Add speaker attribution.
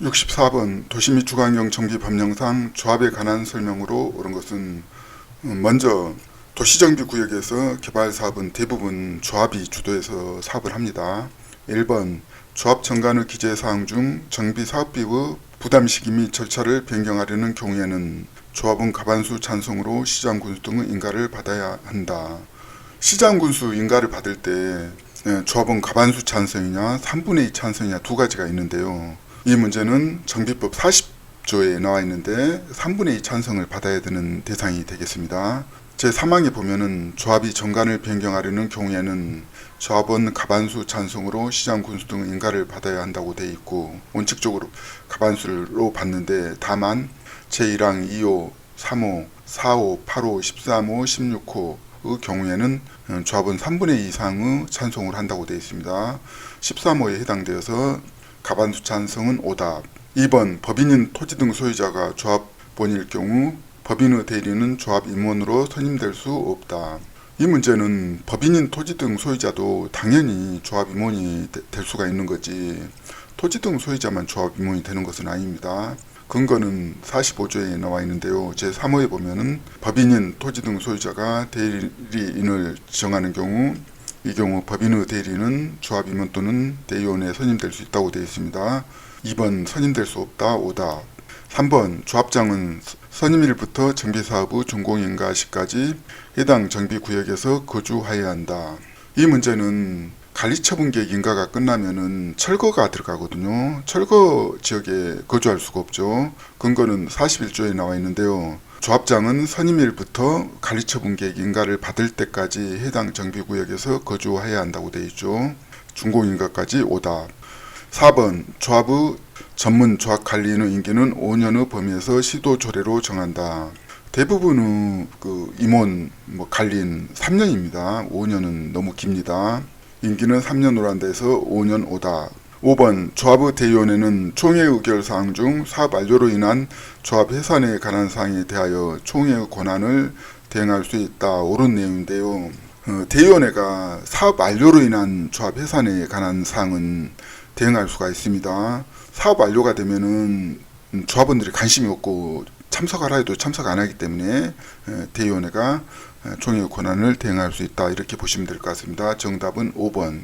Speaker 1: 64번 도시 및 주거환경 정비 법령상 조합에 관한 설명으로 옳은 것은 음, 먼저 도시정비 구역에서 개발 사업은 대부분 조합이 주도해서 사업을 합니다. 1번 조합 정관의 기재 사항 중 정비 사업비의 부담 시기 및 절차를 변경하려는 경우에는 조합은 가반수 찬성으로 시장 군수 등의 인가를 받아야 한다. 시장 군수 인가를 받을 때 예, 조합은 가반수 찬성이냐 3분의 2 찬성이냐 두 가지가 있는데요. 이 문제는 정비법 40조에 나와 있는데 3분의 2 찬성을 받아야 되는 대상이 되겠습니다. 제 3항에 보면은 조합이 정관을 변경하려는 경우에는 조합은 가반수 찬성으로 시장 군수 등 인가를 받아야 한다고 돼 있고 원칙적으로 가반수로 받는데 다만 제1항 2호, 3호, 4호, 8호, 13호, 16호 의 경우에는 어, 조합은 3분의 2 이상의 찬성을 한다고 되어 있습니다. 13호에 해당되어서 가반수 찬성은 오답. 2번 법인인 토지 등 소유자가 조합원일 경우 법인의 대리는 조합 임원으로 선임될 수 없다. 이 문제는 법인인 토지 등 소유자도 당연히 조합 임원이 되- 될 수가 있는 거지 토지 등 소유자만 조합 임원이 되는 것은 아닙니다. 근거는 45조에 나와 있는데요. 제 3호에 보면은 법인인 토지 등 소유자가 대리인을 정하는 경우 이 경우 법인의 대리는 조합 임원 또는 대의원에 선임될 수 있다고 되어 있습니다. 2번 선임될 수 없다 오다 3번 조합장은 선임일부터 정비사업의 준공인가 시까지 해당 정비구역에서 거주하여야 한다. 이 문제는 관리처분계획 인가가 끝나면은 철거가 들어가거든요. 철거 지역에 거주할 수가 없죠. 근거는 41조에 나와 있는데요. 조합장은 선임일부터 관리처분계획 인가를 받을 때까지 해당 정비구역에서 거주해야 한다고 되어 있죠. 준공인가까지 오답. 4번 조합의 전문 조합 관리인의 임기는 5년의 범위에서 시도 조례로 정한다. 대부분의 그 임원 뭐 관리인 3년입니다. 5년은 너무 깁니다. 임기는 3년으로 한다 해서 5년 오다. 5번 조합의 대의원회는 총회 의결 사항 중 사업 완료로 인한 조합 해산에 관한 사항에 대하여 총회의 권한을 대행할 수 있다. 옳은 내용인데요. 어, 대의원회가 사업 완료로 인한 조합 해산에 관한 사항은 대응할 수가 있습니다. 사업 완료가 되면은 음, 조합원들이 관심이 없고 참석하라 해도 참석 안 하기 때문에 에, 대의원회가 에, 총회 권한을 대행할 수 있다 이렇게 보시면 될 것 같습니다. 정답은 5번.